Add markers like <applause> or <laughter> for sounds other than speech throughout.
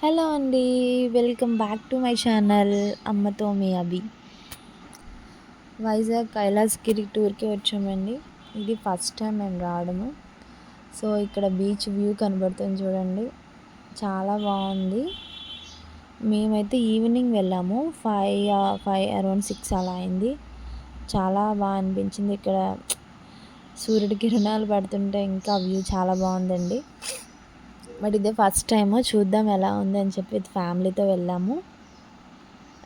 Hello అండి welcome back to my channel అమ్మతో మీ అభి. వైజాగ్ కైలాసగిరి టూర్కి వచ్చామండి. ఇది ఫస్ట్ టైం మేము రావడము. సో ఇక్కడ బీచ్ వ్యూ కనబడుతుంది చూడండి. చాలా బాగుంది. మేమైతే ఈవినింగ్ వెళ్ళాము. ఫైవ్ ఫైవ్ అరౌండ్ సిక్స్ అలా అయింది. చాలా బాగా అనిపించింది. ఇక్కడ సూర్యుడి కిరణాలు పడుతుంటే ఇంకా వ్యూ చాలా బాగుందండి. బట్ ఇదే ఫస్ట్ టైం చూద్దాం ఎలా ఉంది అని చెప్పి ఫ్యామిలీతో వెళ్ళాము.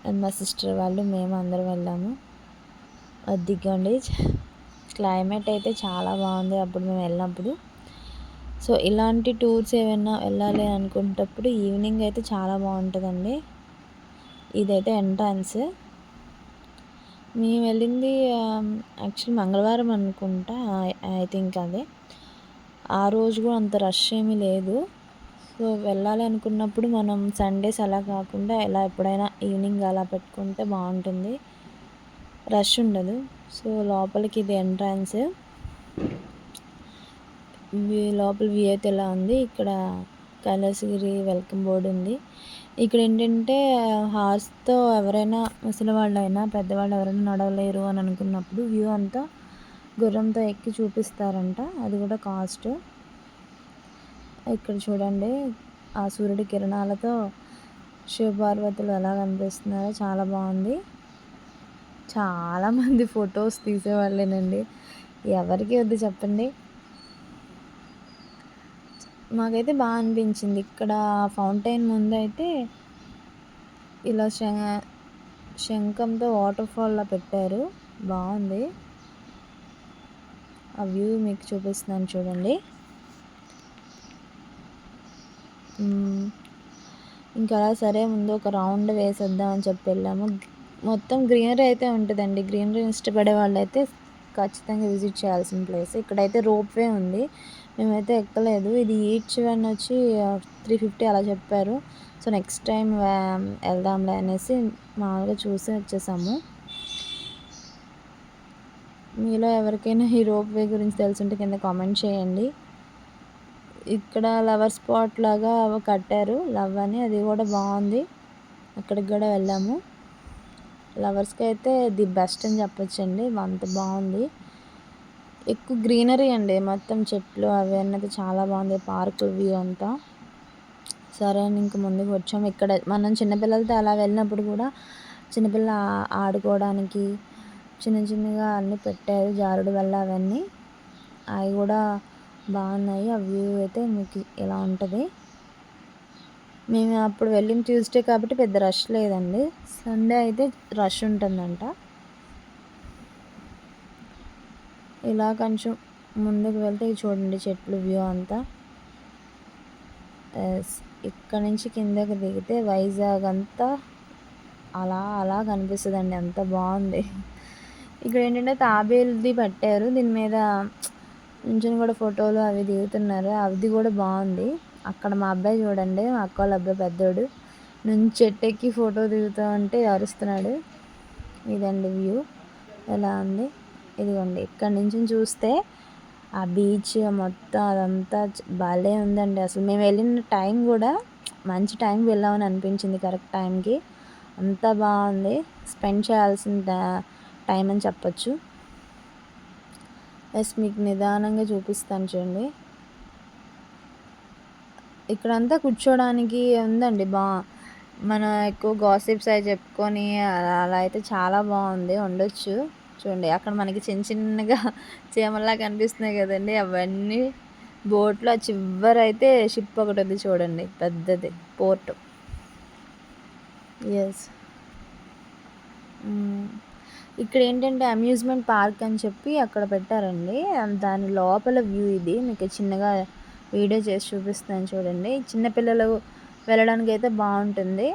అండ్ మా సిస్టర్ వాళ్ళు మేము అందరం వెళ్ళాము. దిగండి క్లైమేట్ అయితే చాలా బాగుంది అప్పుడు మేము వెళ్ళినప్పుడు. సో ఇలాంటి టూర్స్ ఏమైనా వెళ్ళాలి అనుకునేటప్పుడు ఈవినింగ్ అయితే చాలా బాగుంటుందండి. ఇదైతే ఎంట్రన్స్. మేము వెళ్ళింది యాక్చువల్ మంగళవారం అనుకుంటా ఐ థింక్ అదే. ఆ రోజు కూడా అంత రష్ ఏమీ లేదు. సో వెళ్ళాలి అనుకున్నప్పుడు మనం సండేస్ అలా కాకుండా ఎలా ఎప్పుడైనా ఈవినింగ్ అలా పెట్టుకుంటే బాగుంటుంది. రష్ ఉండదు. సో లోపలికి ఇది ఎంట్రన్స్. లోపల వ్యూ అయితే ఎలా ఉంది? ఇక్కడ కైలాసగిరి వెల్కమ్ బోర్డు ఉంది. ఇక్కడ ఏంటంటే హార్స్తో ఎవరైనా ముసలి అయినా పెద్దవాళ్ళు ఎవరైనా నడవలేరు అని అనుకున్నప్పుడు వ్యూ అంతా గుర్రంతో ఎక్కి చూపిస్తారంట. అది కూడా కాస్ట్. ఇక్కడ చూడండి ఆ సూర్యుడి కిరణాలతో శివపార్వతులు ఎలా కనిపిస్తున్నారో చాలా బాగుంది. చాలామంది ఫొటోస్ తీసేవాళ్ళేనండి. ఎవరికి వద్దు చెప్పండి. మాకైతే బాగా అనిపించింది. ఇక్కడ ఫౌంటైన్ ముందు అయితే ఇలా శంఖంతో వాటర్ ఫాల్లా పెట్టారు. బాగుంది. ఆ వ్యూ మీకు చూపిస్తున్నాను చూడండి. ఇంకా అలా సరే ముందు ఒక రౌండ్ వేసేద్దాం అని చెప్పి వెళ్ళాము. మొత్తం గ్రీనరీ అయితే ఉంటుందండి. గ్రీనరీ ఇష్టపడే వాళ్ళు అయితే ఖచ్చితంగా విజిట్ చేయాల్సిన ప్లేస్. ఇక్కడైతే రోప్ వే ఉంది. మేమైతే ఎక్కలేదు. ఇది ఈచ్ వన్ వచ్చి త్రీ ఫిఫ్టీ అలా చెప్పారు. సో నెక్స్ట్ టైం వెళ్దాంలే అనేసి మామూలుగా చూసి వచ్చేసాము. మీలో ఎవరికైనా ఈ రోప్ వే గురించి తెలుసుంటే కింద కామెంట్ చేయండి. ఇక్కడ లవర్ స్పాట్ లాగా కట్టారు. లవ్ అని అది కూడా బాగుంది. అక్కడికి కూడా వెళ్ళాము. లవర్స్కి అయితే ది బెస్ట్ అని చెప్పొచ్చండి. అంత బాగుంది. ఎక్కువ గ్రీనరీ అండి. మొత్తం చెట్లు అవి అన్నది చాలా బాగుంది. పార్క్ వ్యూ అంతా. సరే అని ఇంక ముందుకు వచ్చాము. ఇక్కడ మనం చిన్నపిల్లలతో అలా వెళ్ళినప్పుడు కూడా చిన్నపిల్ల ఆడుకోవడానికి చిన్న చిన్నగా అన్నీ పెట్టారు. జారుడు వల్ల అవన్నీ. అవి కూడా బాగున్నాయి. ఆ వ్యూ అయితే మీకు ఇలా ఉంటుంది. మేము అప్పుడు వెళ్ళిన ట్యూస్డే కాబట్టి పెద్ద రష్ లేదండి. సండే అయితే రష్ ఉంటుందంట. ఇలా కొంచెం ముందుకు వెళ్తే చూడండి చెట్లు వ్యూ అంతా. ఇక్కడ నుంచి కిందకి దిగితే వైజాగ్ అంతా అలా అలా కనిపిస్తుందండి. అంత బాగుంది. ఇక్కడ ఏంటంటే తాబేలుది పట్టారు. దీని మీద నుంచుని కూడా ఫోటోలు అవి దిగుతున్నారు. అది కూడా బాగుంది. అక్కడ మా అబ్బాయి చూడండి మా అక్క వాళ్ళ అబ్బాయి పెద్దోడు. నుంచి చెట్టెక్కి ఫోటో దిగుతూ ఉంటే అరుస్తున్నాడు. ఇదండి వ్యూ. ఎలా ఉంది? ఇదిగోండి ఇక్కడ నుంచి చూస్తే ఆ బీచ్ మొత్తం అదంతా భలే ఉందండి. అసలు మేము వెళ్ళిన టైం కూడా మంచి టైం వెళ్ళామని అనిపించింది కరెక్ట్ టైంకి. అంతా బాగుంది. స్పెండ్ చేయాల్సిన టైం అని చెప్పచ్చు. ఎస్ మీకు నిదానంగా చూపిస్తాను చూడండి. ఇక్కడంతా కూర్చోడానికి ఉందండి బా మన ఎక్కువ గాసిప్స్ అవి చెప్పుకొని అలా అయితే చాలా బాగుంది ఉండొచ్చు. చూడండి అక్కడ మనకి చిన్న చిన్నగా <laughs> చీమల్లా కనిపిస్తున్నాయి కదండి అవన్నీ. బోట్లో చివరైతే షిప్ ఒకటి ఉంది చూడండి పెద్దది పోర్ట్. ఎస్ ఇక్కడ ఏంటంటే అమ్యూజ్మెంట్ పార్క్ అని చెప్పి అక్కడ పెట్టారండి. దాని లోపల వ్యూ ఇది. మీకు చిన్నగా వీడియో చేసి చూపిస్తాను చూడండి. చిన్నపిల్లలు వెళ్ళడానికి అయితే బాగుంటుంది.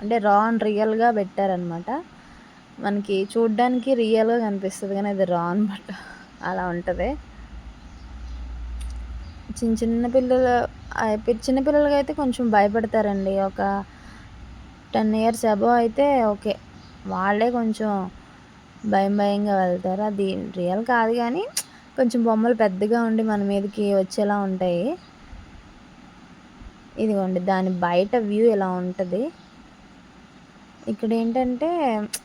అంటే రా అండ్ రియల్గా పెట్టారనమాట. మనకి చూడ్డానికి రియల్గా కనిపిస్తుంది కానీ అది రా అనమాట అలా ఉంటుంది. చిన్న చిన్న పిల్లలు చిన్నపిల్లలకి అయితే కొంచెం భయపడతారండి. ఒక టెన్ ఇయర్స్ అబవ్ అయితే ఓకే. వాళ్ళే కొంచెం భయం భయంగా వెళ్తారు. అది రియల్ కాదు కానీ కొంచెం బొమ్మలు పెద్దగా ఉండి మన మీదకి వచ్చేలా ఉంటాయి. ఇదిగోండి దాని బయట వ్యూ ఇలా ఉంటుంది? ఇక్కడ ఏంటంటే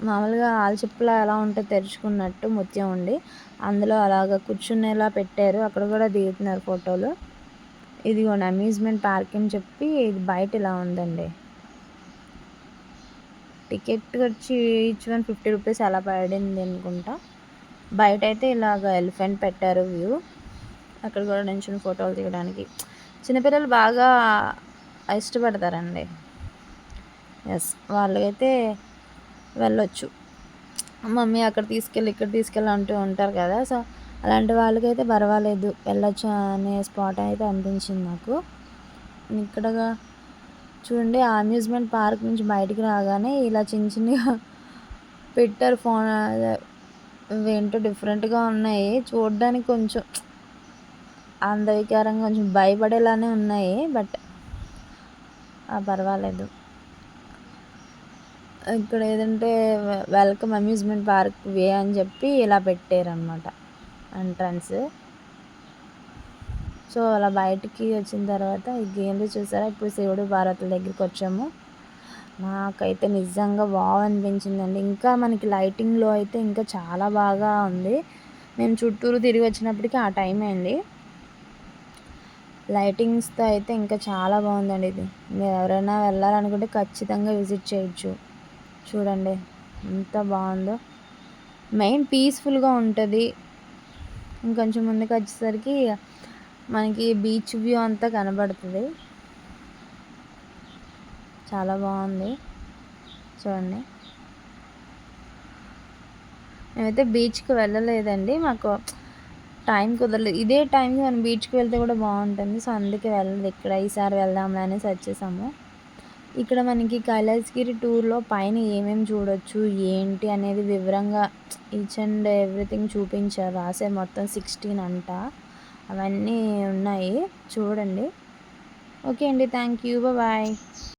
మామూలుగా ఆల్చిప్పలా ఎలా ఉంటే తెరుచుకున్నట్టు ముత్యం ఉండి అందులో అలాగ కూర్చునేలా పెట్టారు. అక్కడ కూడా దిగుతున్నారు ఫోటోలు. ఇదిగోండి అమ్యూజ్మెంట్ పార్క్ అని చెప్పి ఇది బయట ఇలా ఉందండి. టికెట్ వచ్చి ఈచ్ వన్ ఫిఫ్టీ రూపీస్ అలా పడింది అనుకుంటా. బయట అయితే ఇలాగ ఎలిఫెంట్ పెట్టారు వ్యూ. అక్కడ కూడా నించుని ఫోటోలు తీయడానికి. చిన్నపిల్లలు బాగా ఇష్టపడతారండి. ఎస్ వాళ్ళకైతే వెళ్ళొచ్చు. మమ్మీ అక్కడ తీసుకెళ్ళి ఇక్కడ తీసుకెళ్ళి అంటూ ఉంటారు కదా సో అలాంటి వాళ్ళకైతే పర్వాలేదు. వెళ్ళొచ్చు అనే స్పాట్ అయితే అనిపించింది నాకు. ఇక్కడగా చూడండి ఆ అమ్యూజ్మెంట్ పార్క్ నుంచి బయటికి రాగానే ఇలా చిన్న చిన్నగా పెట్టారు ఫోన్ ఏంటో డిఫరెంట్గా ఉన్నాయి. చూడడానికి కొంచెం అందవికారంగా కొంచెం భయపడేలానే ఉన్నాయి బట్ పర్వాలేదు. ఇక్కడ ఏదంటే వెల్కమ్ అమ్యూజ్మెంట్ పార్క్ వే అని చెప్పి ఇలా పెట్టారనమాట ఎంట్రన్స్ సో అలా బయటికి వచ్చిన తర్వాత ఈ గేమ్లు చూసారా? ఇప్పుడు శివుడు భారతుల దగ్గరికి వచ్చాము. నాకైతే నిజంగా బాగా అనిపించిందండి. ఇంకా మనకి లైటింగ్లో అయితే ఇంకా చాలా బాగా ఉంది. మేము చుట్టూరు తిరిగి వచ్చినప్పటికీ ఆ టైం అయింది లైటింగ్స్తో అయితే ఇంకా చాలా బాగుందండి ఇది. మీరు ఎవరైనా వెళ్ళాలనుకుంటే ఖచ్చితంగా విజిట్ చేయొచ్చు. చూడండి ఎంత బాగుందో. మెయిన్ పీస్ఫుల్గా ఉంటుంది. ఇంకొంచెం ముందుకు వచ్చేసరికి మనకి బీచ్ వ్యూ అంతా కనబడుతుంది. చాలా బాగుంది. చూడండి. మేమైతే బీచ్కి వెళ్ళలేదండి. మాకు టైం కుదరలేదు. ఇదే టైంకి మనం బీచ్కి వెళ్తే కూడా బాగుంటుంది. సో అందుకే వెళ్ళలేదు. ఇక్కడ ఈసారి వెళ్దాంలే అనేసి వచ్చేసాము. ఇక్కడ మనకి కైలాసగిరి టూర్లో పైన ఏమేమి చూడొచ్చు ఏంటి అనేది వివరంగా ఈచ్ అండ్ ఎవ్రీథింగ్ చూపించారు. రాసే మొత్తం సిక్స్టీన్ అంట. అవన్నీ ఉన్నాయి. చూడండి. ఓకే అండి. Thank you bye.